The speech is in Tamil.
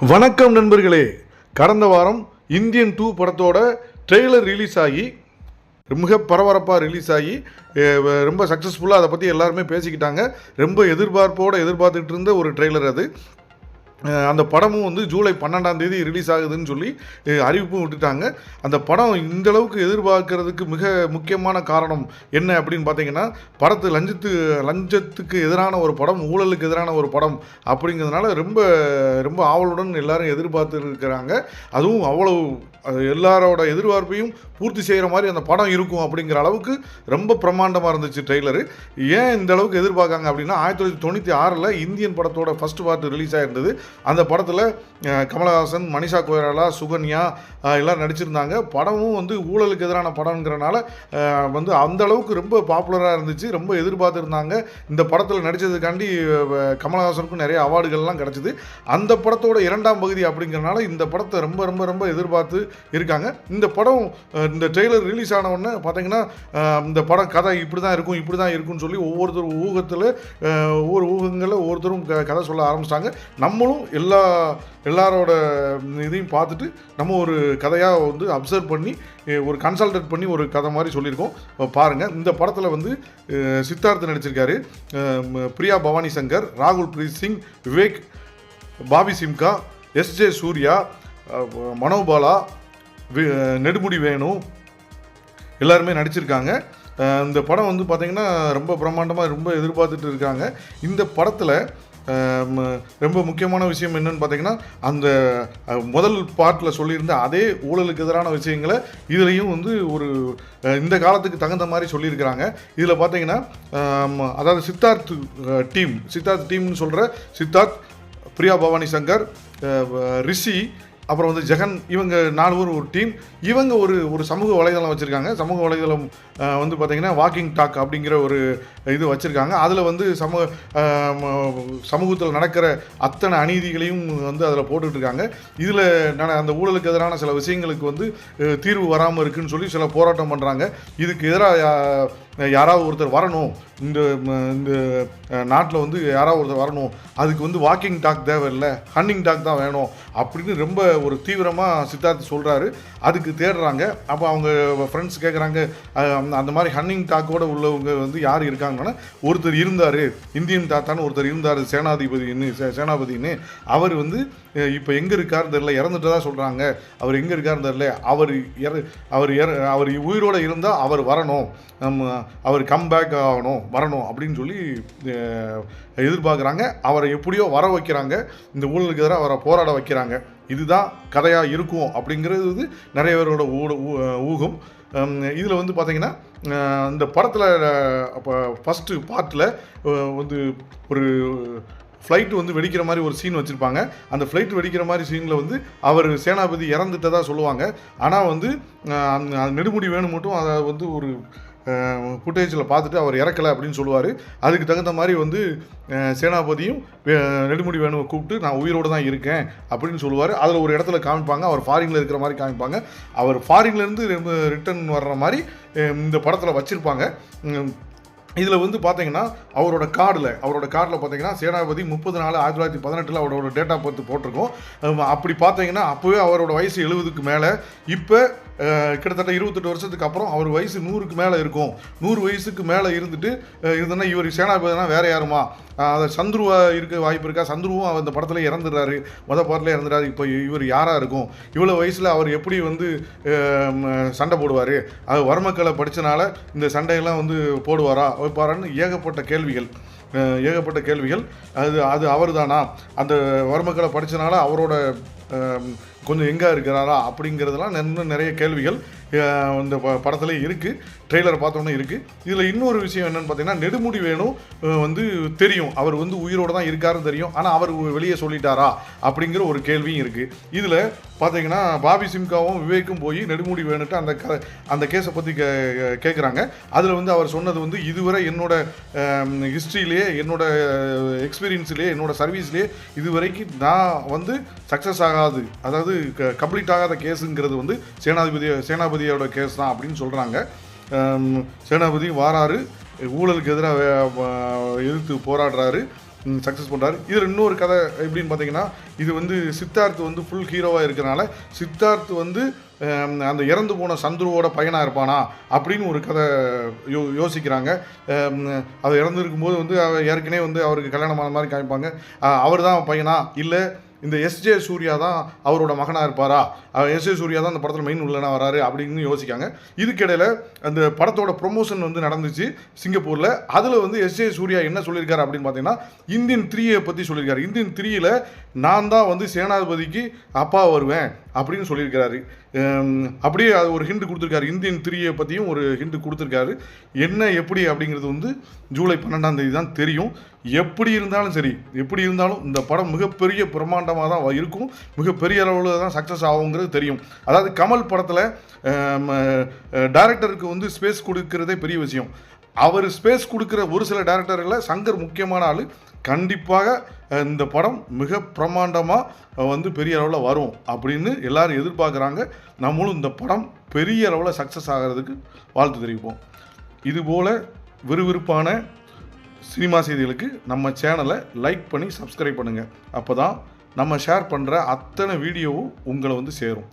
வணக்கம் நண்பர்களே. கடந்த வாரம் இந்தியன் டூ படத்தோட ட்ரெய்லர் ரிலீஸ் ஆகி மிக பரபரப்பாக ரிலீஸ் ஆகி ரொம்ப சக்ஸஸ்ஃபுல்லாக அதை பற்றி எல்லாருமே பேசிக்கிட்டாங்க. ரொம்ப எதிர்பார்ப்போடு எதிர்பார்த்துட்டு இருந்த ஒரு ட்ரெய்லர் அது. அந்த படமும் வந்து ஜூலை பன்னெண்டாம் தேதி ரிலீஸ் ஆகுதுன்னு சொல்லி அறிவிப்பும் விட்டுட்டாங்க. அந்த படம் இந்த அளவுக்கு எதிர்பார்க்கறதுக்கு மிக முக்கியமான காரணம் என்ன அப்படின்னு பார்த்தீங்கன்னா படத்து லஞ்சத்து லஞ்சத்துக்கு எதிரான ஒரு படம் ஊழலுக்கு எதிரான ஒரு படம் அப்படிங்கிறதுனால ரொம்ப ரொம்ப ஆவலுடன் எல்லாரும் எதிர்பார்த்து இருக்கிறாங்க. அதுவும் அவ்வளவு எல்லாரோட எதிர்பார்ப்பையும் பூர்த்தி செய்கிற மாதிரி அந்த படம் இருக்கும் அப்படிங்கிற அளவுக்கு ரொம்ப பிரம்மாண்டமாக இருந்துச்சு ட்ரெய்லரு. ஏன் இந்த அளவுக்கு எதிர்பார்க்காங்க அப்படின்னா ஆயிரத்தி தொள்ளாயிரத்தி தொண்ணூற்றி ஆறில் இந்தியன் படத்தோட ஃபஸ்ட் பார்ட் ரிலீஸ் ஆகிருந்தது அந்த படத்தில் கமலஹாசன் மனிஷா கொய்ராலா சுகன்யா எல்லாம் நடிச்சிருந்தாங்க. படமும் வந்து ஊழலுக்கு எதிரான படம்ங்கிறனால வந்து அந்த அளவுக்கு ரொம்ப பாப்புலராக இருந்துச்சு ரொம்ப எதிர்பார்த்துருந்தாங்க. இந்த படத்தில் நடித்ததுக்காண்டி கமலஹாசனுக்கும் நிறைய அவார்டுகள்லாம் கிடச்சிது. அந்த படத்தோட இரண்டாம் பகுதி அப்படிங்கிறனால இந்த படத்தை ரொம்ப ரொம்ப ரொம்ப எதிர்பார்த்து இருக்காங்க. இந்த படம் இந்த ட்ரெய்லர் ரிலீஸ் ஆன உடனே பார்த்தீங்கன்னா இந்த படம் கதை இப்படி தான் இருக்கும் இப்படி தான் இருக்கும்னு சொல்லி ஒவ்வொருத்தரும் ஊகத்தில் ஒவ்வொரு ஊகங்களில் ஒவ்வொருத்தரும் க- கதை சொல்ல ஆரம்பிச்சிட்டாங்க. நம்மளும் எல்லா எல்லாரோட இதையும் பார்த்துட்டு நம்ம ஒரு கதையாக வந்து அப்சர்வ் பண்ணி ஒரு கன்சல்டன்ட் பண்ணி ஒரு கதை மாதிரி சொல்லியிருக்கோம். பாருங்கள் இந்த படத்தில் வந்து சித்தார்த்து நடிச்சிருக்காரு. பிரியா பவானி சங்கர் ராகுல் பிரீத் சிங் விவேக் பாபி சிம்கா எஸ்ஜே சூர்யா மனோபாலா நெடுமுடி வேணு எல்லாருமே நடிச்சிருக்காங்க. இந்த படம் வந்து பார்த்திங்கன்னா ரொம்ப பிரம்மாண்டமாக ரொம்ப எதிர்பார்த்துட்டு இருக்காங்க. இந்த படத்தில் ரொம்ப முக்கியமான விஷயம் என்னன்னு பார்த்தீங்கன்னா அந்த முதல் பாட்டில் சொல்லியிருந்த அதே ஊழலுக்கு எதிரான விஷயங்களை இதுலேயும் வந்து ஒரு இந்த காலத்துக்கு தகுந்த மாதிரி சொல்லியிருக்கிறாங்க. இதில் பார்த்தீங்கன்னா அதாவது சித்தார்த் டீம் சித்தார்த் டீம்னு சொல்கிற சித்தார்த் பிரியா பவானி சங்கர் ரிஷி அப்புறம் வந்து ஜெகன் இவங்க நாலு பேர் ஒரு டீம் இவங்க ஒரு ஒரு சமூக வலைதளம் வச்சுருக்காங்க. சமூக வலைதளம் வந்து பார்த்திங்கன்னா வாக்கிங் டாக் அப்படிங்கிற ஒரு இது வச்சுருக்காங்க. அதில் வந்து சமூக சமூகத்தில் நடக்கிற அத்தனை அநீதிகளையும் வந்து அதில் போட்டுட்ருக்காங்க இதில் நான் அந்த ஊழலுக்கு எதிரான சில விஷயங்களுக்கு வந்து தீர்வு வராமல் இருக்குன்னு சொல்லி சில போராட்டம் பண்ணுறாங்க இதுக்கு எதிராக யாராவது ஒருத்தர் வரணும். இந்த இந்த நாட்டில் வந்து யாராவது ஒருத்தர் வரணும். அதுக்கு வந்து வாக்கிங் டாக் தேவையில்லை. ஹன்னிங் டாக் தான் வேணும். அப்படின்னு ரொம்ப ஒரு தீவிரமாக சித்தார்த் சொல்கிறாரு அதுக்கு தேடுறாங்க. அப்போ அவங்க ஃப்ரெண்ட்ஸ் கேட்குறாங்க அந்த மாதிரி ஹன்னிங் டாக்கோட உள்ளவங்க வந்து யார் இருக்காங்கன்னா ஒருத்தர் இருந்தார். இந்தியன் தாத்தான்னு ஒருத்தர் இருந்தார். சேனாதிபதினு சே- சேனாபதின்னு. அவர் வந்து இப்போ எங்கே இருக்காருன்னு தெரில இறந்துட்டதாக சொல்கிறாங்க அவர் எங்கே இருக்காருன்னு தெரில அவர் இற அவர் இற அவர் உயிரோடு இருந்தால் அவர் வரணும். நம்ம அவர் கம்பேக் ஆகணும் வரணும் அப்படின்னு சொல்லி எதிர்பார்க்குறாங்க. அவரை எப்படியோ வர வைக்கிறாங்க. இந்த ஊழலுக்கு எதிராக அவரை போராட வைக்கிறாங்க. இதுதான் கதையாக இருக்கும் அப்படிங்கிறது வந்து நிறைய பேரோட ஊட- ஊ- ஊகம். இதில் வந்து பார்த்திங்கன்னா இந்த படத்தில் அப்போ ஃபஸ்ட்டு பார்ட்டில் வந்து ஒரு ஃப்ளைட் வந்து வெடிக்கிற மாதிரி ஒரு சீன் வச்சுருப்பாங்க. அந்த ஃப்ளைட் வெடிக்கிற மாதிரி சீனில் வந்து அவர் சேனாபதி இறந்துட்டதாக சொல்லுவாங்க. ஆனால் வந்து அந்த நெடுமுடி வேணும் மட்டும் அதை வந்து ஒரு ஃபுட்டேஜில் பார்த்துட்டு அவர் இறக்கலை அப்படின்னு சொல்லுவார். அதுக்கு தகுந்த மாதிரி வந்து சேனாபதியும் வே- நெடுமுடி வேணுவை கூப்பிட்டு நான் உயிரோடு தான் இருக்கேன் அப்படின்னு சொல்லுவார். அதில் ஒரு இடத்துல காமிப்பாங்க. அவர் ஃபாரினில் இருக்கிற மாதிரி காமிப்பாங்க. அவர் ஃபாரின்லேருந்து ரிட்டர்ன் வர்ற மாதிரி இந்த படத்தில் வச்சுருப்பாங்க. இதில் வந்து பார்த்தீங்கன்னா அவரோட கார்டில் அவரோட கார்டில் பார்த்தீங்கன்னா சேனாபதி முப்பது நாலு ஆயிரத்தி தொள்ளாயிரத்தி பதினெட்டில் அவரோட டேட்டா பார்த்து போட்டிருக்கோம். அப்படி பார்த்தீங்கன்னா அப்போவே அவரோட வயசு எழுபதுக்கு மேலே. இப்போ கிட்டத்தட்ட இருபத்தெட்டு வருஷத்துக்கு அப்புறம் அவர் வயசு நூறுக்கு மேலே இருக்கும். நூறு வயசுக்கு மேலே இருந்துட்டு இருந்தோன்னா இவர் சேனாபதினா வேறு யாருமா? அதை சந்துருவா இருக்க வாய்ப்பு இருக்கா? சந்துருவும் அந்த படத்தில் இறந்துடுறாரு. மொத பாட்டில் இறந்துடுறாரு இப்போ இவர் யாராக இருக்கும்? இவ்வளோ வயசில் அவர் எப்படி வந்து சண்டை போடுவார்? அது வரமக்களை படித்தனால இந்த சண்டையெல்லாம் வந்து போடுவாரா? வைப்பாரான்னு ஏகப்பட்ட கேள்விகள். ஏகப்பட்ட கேள்விகள். அது அது அவர் தானா அந்த வரமக்களை படித்தனால அவரோட கொஞ்சம் எங்கே இருக்கிறாரா அப்படிங்கிறதெல்லாம் இன்னும் நிறைய கேள்விகள். இந்த ப படத்தில் இருக்குது ட்ரெய்லரை பார்த்தோன்னே இருக்குது இதில் இன்னொரு விஷயம் என்னென்னு பார்த்தீங்கன்னா நெடுமுடி வேணும் வந்து தெரியும். அவர் வந்து உயிரோடு தான் இருக்காருன்னு தெரியும். ஆனால் அவர் வெளியே சொல்லிட்டாரா? அப்படிங்கிற ஒரு கேள்வியும் இருக்குது இதில் பார்த்தீங்கன்னா பாபி சிம்காவும் விவேக்கும் போய் நெடுமுடி வேணுட்டு அந்த க அந்த கேஸை பற்றி கே கேட்குறாங்க அதில் வந்து அவர் சொன்னது வந்து இதுவரை என்னோட ஹிஸ்ட்ரியிலே என்னோட எக்ஸ்பீரியன்ஸ்லேயே என்னோட சர்வீஸ்லேயே இதுவரைக்கும் நான் வந்து சக்ஸஸ் ஆகாது அதாவது கம்ப்ளீட் ஆகாத கேஸுங்கிறது வந்து சேனாதிபதி சேனாபதி சேனாபதியோட கேஸ் தான் அப்படின்னு சொல்கிறாங்க சேனாபதி வாராரு ஊழலுக்கு எதிராக எதிர்த்து போராடுறாரு சக்ஸஸ் பண்ணுறாரு இதில் இன்னொரு கதை எப்படின்னு பார்த்தீங்கன்னா இது வந்து சித்தார்த் வந்து ஃபுல் ஹீரோவாக இருக்கிறனால சித்தார்த் வந்து அந்த இறந்து போன சந்துருவோட பையனாக இருப்பானா அப்படின்னு ஒரு கதை யோ யோசிக்கிறாங்க. அவர் இறந்துருக்கும்போது வந்து அவர் ஏற்கனவே வந்து அவருக்கு கல்யாணமான மாதிரி காமிப்பாங்க. அவர் தான் பையனா? இல்லை இந்த எஸ்ஜே சூர்யா தான் அவரோட மகனாக இருப்பாரா? எஸ்ஜே சூர்யா தான் அந்த படத்தில் மெயின் உள்ளனா வராரு அப்படின்னு யோசிக்காங்க. இதுக்கிடையில் அந்த படத்தோட ப்ரொமோஷன் வந்து நடந்துச்சு சிங்கப்பூரில். அதில் வந்து எஸ்ஜே சூர்யா என்ன சொல்லியிருக்காரு அப்படின்னு பார்த்தீங்கன்னா இந்தியன் த்ரீயை பற்றி சொல்லியிருக்காரு. இந்தியன் த்ரீயில் நான் தான் வந்து சேனாதிபதிக்கு அப்பா வருவேன் அப்படின்னு சொல்லியிருக்கிறாரு. அப்படியே அது ஒரு ஹிண்ட் கொடுத்துருக்காரு. இந்தியன் த்ரீயை பற்றியும் ஒரு ஹிண்ட் கொடுத்துருக்காரு. என்ன எப்படி அப்படிங்கிறது வந்து ஜூலை பன்னெண்டாம் தேதி தான் தெரியும். எப்படி இருந்தாலும் சரி எப்படி இருந்தாலும் இந்த படம் மிகப்பெரிய பிரம்மாண்டம் பிரம்மாண்டமாக தான் இருக்கும். மிகப்பெரிய அளவில் தான் சக்ஸஸ் ஆகுங்கிறது தெரியும். அதாவது கமல் படத்தில் டைரக்டருக்கு வந்து ஸ்பேஸ் கொடுக்கறதே பெரிய விஷயம். அவர் ஸ்பேஸ் கொடுக்குற ஒரு சில டேரக்டர்களை சங்கர் முக்கியமான ஆள். கண்டிப்பாக இந்த படம் மிக பிரம்மாண்டமாக வந்து பெரிய அளவில் வரும் அப்படின்னு எல்லாரும் எதிர்பார்க்குறாங்க. நம்மளும் இந்த படம் பெரிய அளவில் சக்ஸஸ் ஆகிறதுக்கு வாழ்த்து தெரிவிப்போம். இதுபோல் விறுவிறுப்பான சினிமா செய்திகளுக்கு நம்ம சேனலை லைக் பண்ணி சப்ஸ்கிரைப் பண்ணுங்கள் அப்போ தான் நம்ம ஷேர் பண்ணுற அத்தனை வீடியோவும் உங்களை வந்து சேரும்.